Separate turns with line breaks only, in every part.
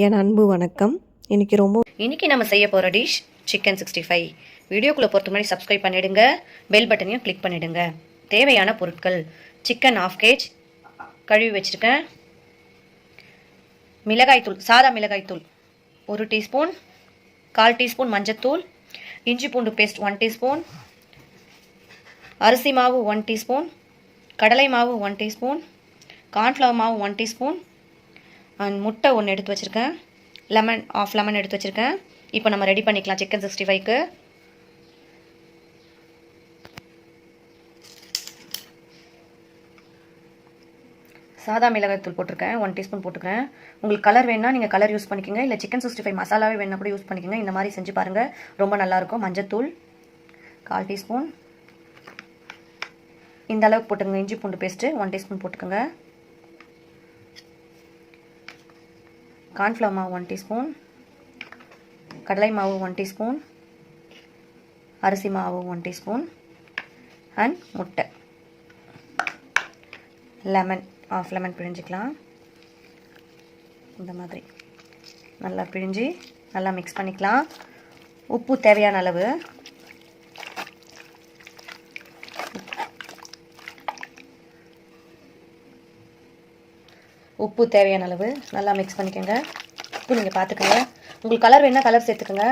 என் அன்பு வணக்கம். இன்றைக்கி ரொம்ப
இன்றைக்கி நம்ம செய்ய போகிற டிஷ் சிக்கன் சிக்ஸ்டி ஃபைவ் வீடியோக்குள்ளே பொறுத்த மாதிரி சப்ஸ்கிரைப் பண்ணிடுங்க. பெல் பட்டனையும் கிளிக் பண்ணிவிடுங்க தேவையான பொருட்கள். சிக்கன் ஆஃப் கேஜ் கழுவி வச்சுருக்கேன். மிளகாய்த்தூள் சாதா மிளகாய்த்தூள் ஒரு டீஸ்பூன் கால் டீஸ்பூன் மஞ்சத்தூள் இஞ்சி பூண்டு பேஸ்ட் ஒன் டீஸ்பூன் அரிசி மாவு ஒன் டீஸ்பூன் கடலை மாவு ஒன் டீஸ்பூன் கார்ன்ஃப்ளவர் மாவு ஒன் டீஸ்பூன் அண்ட் முட்டை ஒன்று எடுத்து வச்சுருக்கேன். லெமன் ஆஃப் லெமன் எடுத்து வச்சுருக்கேன். இப்போ நம்ம ரெடி பண்ணிக்கலாம் சிக்கன் சிக்ஸ்டி ஃபைவ்க்கு. சாதா மிளகாய்த்தூள் போட்டிருக்கேன். ஒன் டீஸ்பூன் போட்டுக்கிறேன் உங்களுக்கு கலர் வேணால் நீங்கள் கலர் யூஸ் பண்ணிக்கோங்க. இல்லை சிக்கன் சிக்ஸ்டி ஃபைவ் மசாலாவே வேணால் கூட யூஸ் பண்ணிக்கோங்க. இந்த மாதிரி செஞ்சு பாருங்கள் ரொம்ப நல்லாயிருக்கும். மஞ்சத்தூள் கால் டீஸ்பூன் இந்த அளவுக்கு போட்டுக்கோங்க. இஞ்சி பூண்டு பேஸ்ட்டு ஒன் டீஸ்பூன் போட்டுக்கோங்க. கார்ன்ஃப்ளவர் மாவு ஒன் டீஸ்பூன் கடலை மாவு ஒன் டீஸ்பூன் அரிசி மாவு ஒன் டீஸ்பூன் அண்ட் முட்டை. லெமன் ஆஃப் லெமன் பிழிஞ்சிக்கலாம். இந்த மாதிரி. நல்லா பிழிஞ்சு நல்லா மிக்ஸ் பண்ணிக்கலாம். உப்பு தேவையான அளவு. உப்பு தேவையான அளவு நல்லா மிக்ஸ் பண்ணிக்கோங்க. உப்பு நீங்கள் பார்த்துக்கோங்க உங்களுக்கு கலர் வேணால் கலர் சேர்த்துக்கோங்க.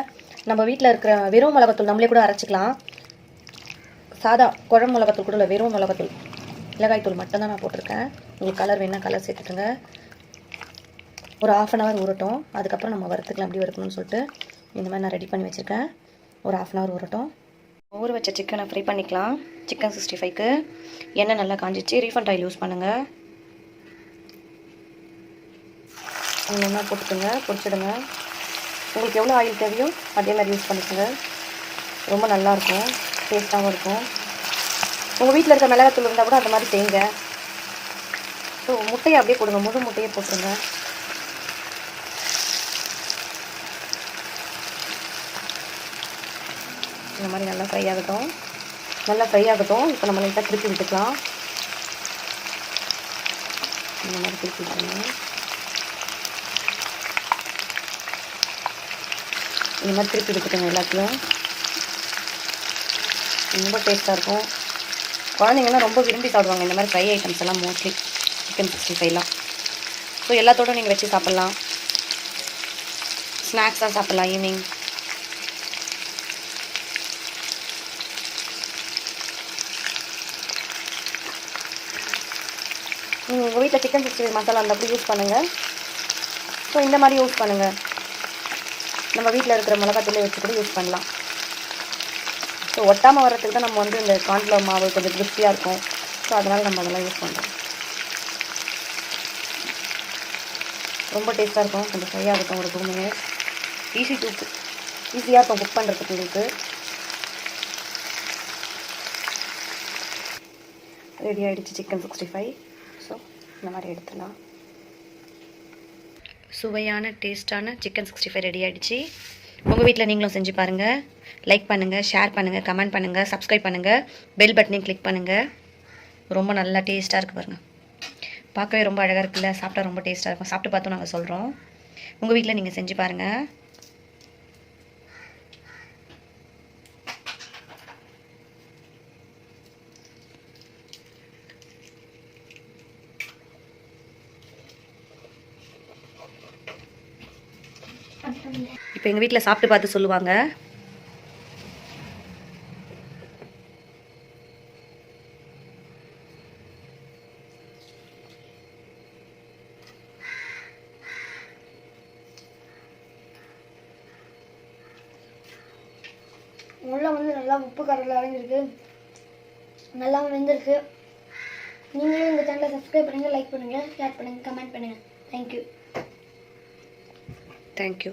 நம்ம வீட்டில் இருக்கிற வெறும் மிளகாத்தூள் நம்மளே கூட அரைச்சிக்கலாம். சாதா குழம்பு மிளகாத்தூள் கூட இல்லை வெறும் மிளகாத்தூள். மிளகாய்த்தூள் மட்டும்தான் நான் போட்டிருக்கேன். உங்களுக்கு கலர் வேணால் கலர் சேர்த்துக்கோங்க. ஒரு ஆஃப் அன் ஹவர் ஊறட்டும். அதுக்கப்புறம் நம்ம வறுத்துக்கலாம் எப்படி வறுக்கணும்னு சொல்லிட்டு இந்த மாதிரி நான் ரெடி பண்ணி வச்சுருக்கேன். ஒரு ஆஃப் அன் ஹவர் ஊறட்டும். ஊற வச்ச சிக்கனை ஃப்ரை பண்ணிக்கலாம். சிக்கன் சிக்ஸ்டி ஃபைவ்க்கு எண்ணெய் நல்லா காஞ்சிச்சு. ரீஃபண்ட் ஆயில் யூஸ் பண்ணுங்கள் ஒன்றா போட்டுக்கோங்க பொடிச்சிடுங்க உங்களுக்கு எவ்வளோ ஆயில் தேவையோ அதே மாதிரி யூஸ் பண்ணிக்கோங்க. ரொம்ப நல்லாயிருக்கும் டேஸ்ட்டாகவும் இருக்கும். உங்கள் வீட்டில் இருக்க மிளகாத்தூள் இருந்தால் கூட அந்த மாதிரி செய்யுங்க. ஸோ முட்டையை அப்படியே போடுங்க முழு முட்டையை போட்டுருங்க. இந்த மாதிரி நல்லா ஃப்ரை ஆகட்டும். நல்லா ஃப்ரை ஆகட்டும். இப்போ நம்ம லைட்டாக திருப்பி விட்டுக்கலாம். இந்த மாதிரி திருப்பி விட்டுருங்க. இந்த மாதிரி திருப்பி எடுத்துக்கோங்க எல்லாத்தையும் ரொம்ப டேஸ்ட்டாக இருக்கும். குழந்தைங்கன்னா ரொம்ப விரும்பி சாப்பிடுவாங்க. இந்த மாதிரி ஃப்ரை ஐட்டம்ஸ் எல்லாம் மோஸ்ட்லி சிக்கன் சிக்ஸ்டி ஃபைவ்லாம் ஸோ எல்லாத்தோடும் நீங்கள் வச்சு சாப்பிட்லாம். ஸ்நாக்ஸாக சாப்பிட்லாம் ஈவினிங் நீங்கள் உங்கள் வீட்டில் சிக்கன் சிக்ஸ்டி ஃபைவ் மசாலா அந்த அப்படி யூஸ் பண்ணுங்கள் ஸோ இந்த மாதிரி யூஸ் பண்ணுங்கள் நம்ம வீட்டில் இருக்கிற மிளகாத்தூளை வச்சு கூட யூஸ் பண்ணலாம். ஸோ ஒட்டாமல் வரத்துக்கு தான் நம்ம வந்து இந்த கார்ன்ஃப்ளவர் மாவு கொஞ்சம் கிறிஸ்பியாக இருக்கும். ஸோ அதனால் நம்ம அதெல்லாம் யூஸ் பண்ணுறோம் ரொம்ப டேஸ்ட்டாக இருக்கும். கொஞ்சம் ஃப்ரையாக இருக்கும் ஒரு டூ மினிட்ஸ் ஈஸி டூ ஈஸியாக இருக்கும் குக் பண்ணுறதுக்கு உங்களுக்கு. ரெடி ஆகிடுச்சு சிக்கன் சிக்ஸ்டி ஃபைவ் ஸோ இந்த மாதிரி எடுத்துடலாம். சுவையான டேஸ்ட்டான சிக்கன் சிக்ஸ்டி ஃபைவ் ரெடி ஆகிடுச்சு உங்கள் வீட்டில் நீங்களும் செஞ்சு பாருங்கள் லைக் பண்ணுங்கள் ஷேர் பண்ணுங்கள் கமெண்ட் பண்ணுங்கள் சப்ஸ்கிரைப் பண்ணுங்கள் பெல் பட்டனையும் கிளிக் பண்ணுங்கள் ரொம்ப நல்லா டேஸ்ட்டாக இருக்குது பாருங்கள் பார்க்கவே ரொம்ப அழகாக இருக்குல்ல? சாப்பிட்டா ரொம்ப டேஸ்ட்டாக இருக்கும். சாப்பிட்டு பார்த்தோம் நாங்கள் சொல்கிறோம் உங்கள் வீட்டில் நீங்கள் செஞ்சு பாருங்கள் இப்போ எங்கள் வீட்டில் சாப்பிட்டு பார்த்து சொல்லுவாங்க.
உள்ள வந்து நல்லா உப்பு கரையில் அடைஞ்சிருக்கு நல்லா வெந்திருக்கு. நீங்களும் இந்த சேனலை சப்ஸ்கிரைப் பண்ணுங்கள் லைக் பண்ணுங்கள் ஷேர் பண்ணுங்கள் கமெண்ட் பண்ணுங்கள் தேங்க்யூ
தேங்க்யூ